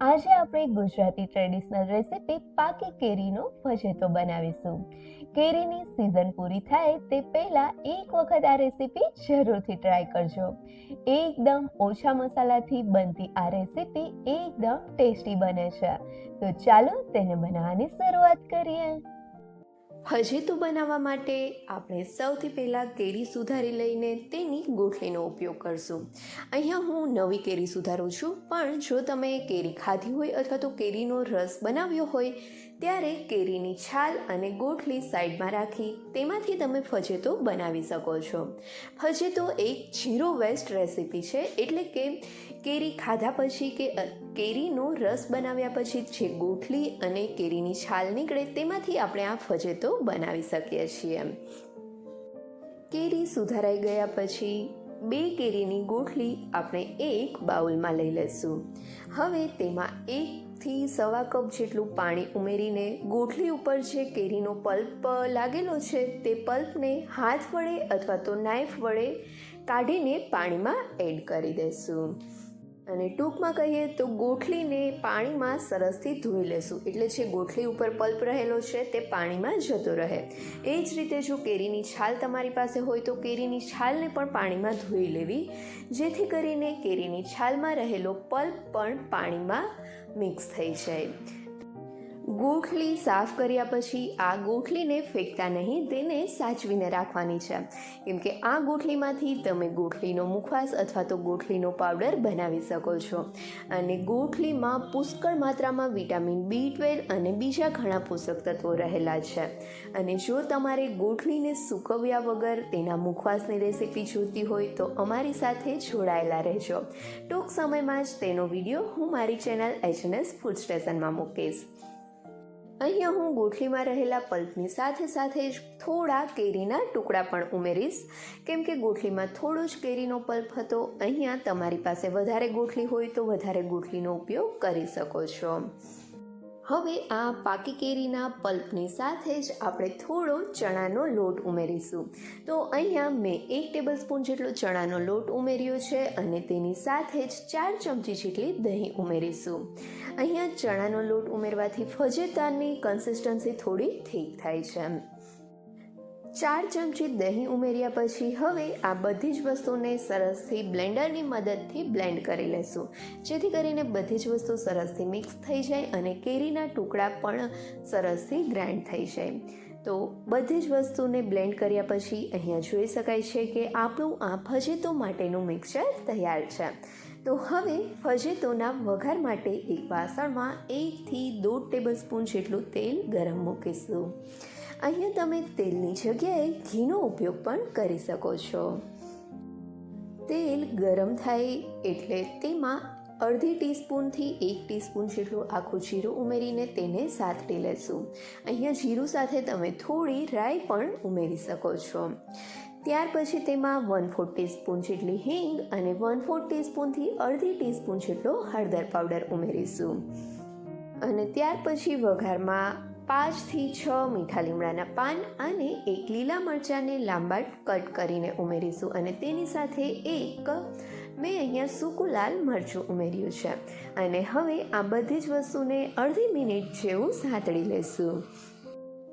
આજે આપણે Gujarati traditional recipe પાકી કેરીનો ભજેતો બનાવીશું. કેરીની સિઝન પૂરી થાય તે પહેલાં એક વખત આ રેસિપી જરૂરથી ટ્રાય કરજો. એકદમ ઓછા મસાલાથી બનતી આ રેસિપી એકદમ ટેસ્ટી બને છે. તો ચાલો તેને બનાવવાની શરૂઆત કરીએ. ભજીતું બનાવવા માટે આપણે સૌથી પહેલાં કેરી સુધારી લઈને તેની ગોઠલીનો ઉપયોગ કરશું. અહીંયા હું નવી કેરી સુધારું છું, પણ જો તમે કેરી ખાધી હોય અથવા તો કેરીનો રસ બનાવ્યો હોય, ત્યારે કેરીની છાલ અને ગોઠલી સાઈડમાં રાખી તેમાંથી તમે ફજેતો બનાવી શકો છો. ફજેતો એક જીરો વેસ્ટ રેસિપી છે, એટલે કે કેરી ખાધા પછી કે કેરીનો રસ બનાવ્યા પછી જે ગોઠલી અને કેરીની છાલ નીકળે તેમાંથી આપણે આ ફજેતો બનાવી શકીએ છીએ. કેરી સુધારાઈ ગયા પછી બે કેરીની ગોઠલી આપણે એક બાઉલમાં લઈ લઈશું. હવે તેમાં એકથી સવા કપ જેટલું પાણી ઉમેરીને ગોઠલી ઉપર જે કેરીનો પલ્પ લાગેલો છે તે પલ્પને હાથ વડે અથવા તો નાઇફ વડે કાઢીને પાણીમાં એડ કરી દઈશું. અને ટૂંકમાં કહીએ તો ગોઠલીને પાણીમાં સરસથી ધોઈ લેશું. એટલે જે ગોઠલી ઉપર પલ્પ રહેલો છે તે પાણીમાં જતો રહે. એ જ રીતે જો કેરીની છાલ તમારી પાસે હોય તો કેરીની છાલને પણ પાણીમાં ધોઈ લેવી. જેથી કરીને કેરીની છાલમાં રહેલો પલ્પ પણ પાણીમાં મિક્સ થઈ જાય. ગોઠલી સાફ કર્યા પછી આ ગોઠલીને ફેંકતા નહીં, તેને સાચવીને રાખવાની છે. કેમ કે આ ગોઠલીમાંથી તમે ગોઠલીનો મુખવાસ અથવા તો ગોઠલીનો પાવડર બનાવી શકો છો. અને ગોઠલીમાં પુષ્કળ માત્રામાં વિટામિન બી ટ્વેલ્વ અને બીજા ઘણા પોષક તત્વો રહેલા છે. અને જો તમારે ગોઠલીને સૂકવ્યા વગર તેના મુખવાસની રેસીપી જોઈતી હોય તો અમારી સાથે જોડાયેલા રહેજો. ટૂંક સમયમાં જ તેનો વીડિયો હું મારી ચેનલ એચએનએસ ફૂડ સ્ટેશનમાં મૂકીશ. અહીંયા હું ગોઠલીમાં રહેલા પલ્પની સાથે સાથે જ થોડા કેરીના ટુકડા પણ ઉમેરીશ. કેમ કે ગોઠલીમાં થોડો જ કેરીનો પલ્પ હતો, અહીંયા તમારી પાસે વધારે ગોઠલી હોય તો વધારે ગોઠલીનો ઉપયોગ કરી શકો છો. હવે આ પાકી કેરીના પલ્પની સાથે જ આપણે થોડો ચણાનો લોટ ઉમેરીશું. તો અહીંયા મેં એક ટેબલ સ્પૂન જેટલો ચણાનો લોટ ઉમેર્યો છે અને તેની સાથે જ ચાર ચમચી જેટલી દહીં ઉમેરીશું. અહીંયા ચણાનો લોટ ઉમેરવાથી ફજેતાની કન્સિસ્ટન્સી થોડી ઠીક થાય છે. ચાર ચમચી દહીં ઉમેર્યા પછી હવે આ બધી જ વસ્તુને સરસથી બ્લેન્ડરની મદદથી બ્લેન્ડ કરી લેશું. જેથી કરીને બધી જ વસ્તુ સરસથી મિક્સ થઈ જાય અને કેરીના ટુકડા પણ સરસથી ગ્રાઇન્ડ થઈ જાય. તો બધી જ વસ્તુને બ્લેન્ડ કર્યા પછી અહીંયા જોઈ શકાય છે કે આપણું આ ફજેતો માટેનું મિક્સર તૈયાર છે. તો હવે ફજેતોના વઘાર માટે એક વાસણમાં એકથી દોઢ ટેબલ સ્પૂન જેટલું તેલ ગરમ મૂકીશું. અહીંયા તમે તેલની જગ્યાએ ઘીનો ઉપયોગ પણ કરી શકો છો. તેલ ગરમ થાય એટલે તેમાં અડધી ટીસ્પૂનથી એક ટીસ્પૂન જેટલું આખું જીરું ઉમેરીને તેને સાતડી લેશું. અહીંયા જીરું સાથે તમે થોડી રાઈ પણ ઉમેરી શકો છો. ત્યાર પછી તેમાં વન ફોર ટીસ્પૂન જેટલી હિંગ અને વન ફોર ટીસ્પૂનથી અડધી ટીસ્પૂન જેટલો હળદર પાવડર ઉમેરીશું. અને ત્યાર પછી વઘારમાં પાંચથી છ મીઠા લીમડાના પાન અને એક લીલા મરચાંને લાંબા કટ કરીને ઉમેરીશું અને તેની સાથે એક મેં અહીંયા સૂકું લાલ મરચું ઉમેર્યું છે. અને હવે આ બધી જ વસ્તુને અડધી મિનિટ જેવું સાતળી લેશું.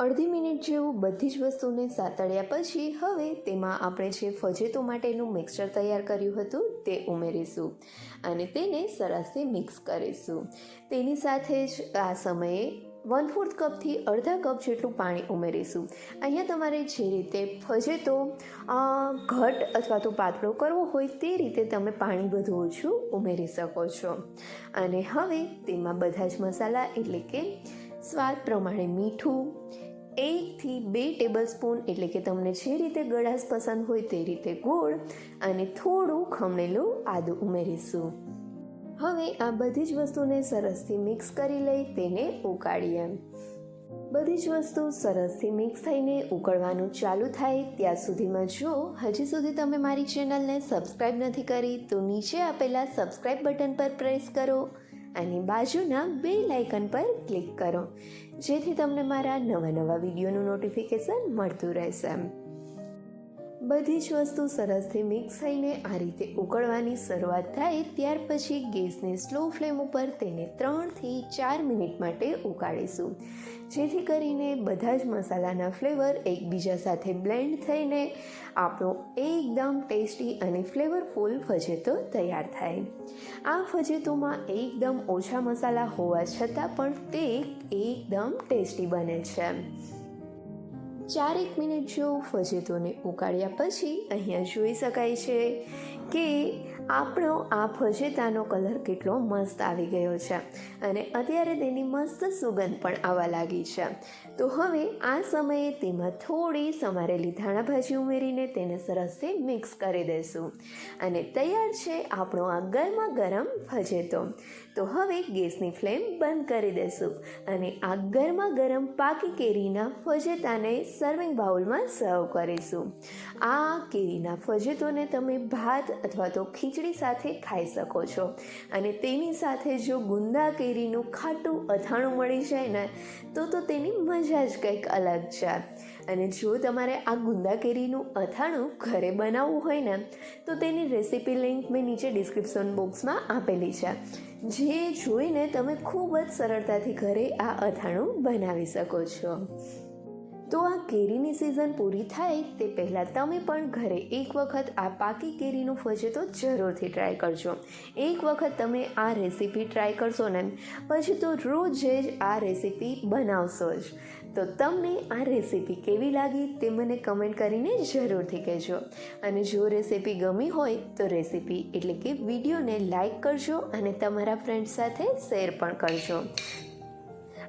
અડધી મિનિટ જેવું બધી જ વસ્તુને સાતળ્યા પછી હવે તેમાં આપણે જે ફજેતો માટેનું મિક્સચર તૈયાર કર્યું હતું તે ઉમેરીશું અને તેને સરસથી મિક્સ કરીશું. તેની સાથે જ આ સમયે વન ફોર્થ કપથી અડધા કપ જેટલું પાણી ઉમેરીશું. અહીંયા તમારે જે રીતે ફજેતો ઘટ અથવા તો પાતળો કરવો હોય તે રીતે તમે પાણી બધું ઓછું ઉમેરી શકો છો. અને હવે તેમાં બધા જ મસાલા એટલે કે સ્વાદ પ્રમાણે મીઠું, એકથી બે ટેબલ સ્પૂન એટલે કે તમને જે રીતે ગળાશ પસંદ હોય તે રીતે ગોળ અને થોડું ખમણેલું આદું ઉમેરીશું. હવે આ બધી જ વસ્તુને સરસથી મિક્સ કરી લઈ તેને ઉકાળીએ. બધી જ વસ્તુ સરસથી મિક્સ થઈને ઉકળવાનું ચાલુ થાય ત્યાં સુધીમાં જો હજી સુધી તમે મારી ચેનલને સબસ્ક્રાઈબ નથી કરી તો નીચે આપેલા સબસ્ક્રાઈબ બટન પર પ્રેસ કરો અને બાજુના બે લાઇકન પર ક્લિક કરો, જેથી તમને મારા નવા નવા વિડીયોનું નોટિફિકેશન મળતું રહેશે. બધી જ વસ્તુ સરસથી મિક્સ થઈને આ રીતે ઉકળવાની શરૂઆત થાય ત્યાર પછી ગેસને સ્લો ફ્લેમ ઉપર તેને ત્રણથી ચાર મિનિટ માટે ઉકાળીશું. જેથી કરીને બધા જ મસાલાના ફ્લેવર એકબીજા સાથે બ્લેન્ડ થઈને આપણો એકદમ ટેસ્ટી અને ફ્લેવરફુલ ફજેતો તૈયાર થાય. આ ફજેતોમાં એકદમ ઓછા મસાલા હોવા છતાં પણ તે એકદમ ટેસ્ટી બને છે. ચારેક મિનિટ જો ફજેતોને ઉકાળ્યા પછી અહીંયા જોઈ શકાય છે કે આપણો, આ ફજેતાનો કલર કેટલો મસ્ત આવી ગયો છે. અને અત્યારે તેની મસ્ત સુગંધ પણ આવવા લાગી છે. તો હવે આ સમયે તેમાં થોડી સમારેલી ધાણાભાજી ઉમેરીને તેને સરસથી મિક્સ કરી દઈશું અને તૈયાર છે આપણો આ ગરમા ગરમ ફજેતો. તો હવે ગેસની ફ્લેમ બંધ કરી દઈશું અને આ ગરમા ગરમ પાકી કેરીના ફજેતાને સર્વિંગ બાઉલમાં સર્વ કરીશું. આ કેરીના ફજેતોને તમે ભાત અથવા તો ખીચડી સાથે ખાઈ શકો છો. અને તેની સાથે જો ગુંદા કેરીનું ખાટું અથાણું મળી જાય ને, તો તો તેની મજા જ કંઈક અલગ છે. અને જો તમારે આ ગુંદા કેરીનું અથાણું ઘરે બનાવવું હોય ને, તો તેની રેસીપી લિંક મેં નીચે ડિસ્ક્રિપ્શન બોક્સમાં આપેલી છે. જે જોઈને તમે ખૂબ જ સરળતાથી ઘરે આ અથાણું બનાવી શકો છો. તો આ કેરીની સિઝન પૂરી થાય તે પહેલાં તમે પણ ઘરે એક વખત આ પાકી કેરીનું ફજેતો જરૂરથી ટ્રાય કરજો. એક વખત તમે આ રેસીપી ટ્રાય કરશો ને, પછી તો રોજ જ આ રેસીપી બનાવશો જ. તો તમને આ રેસીપી કેવી લાગી તે મને કમેન્ટ કરીને જરૂરથી કહેજો. અને જો રેસીપી ગમી હોય તો રેસીપી એટલે કે વિડીયોને લાઇક કરજો અને તમારા ફ્રેન્ડ્સ સાથે શેર પણ કરજો.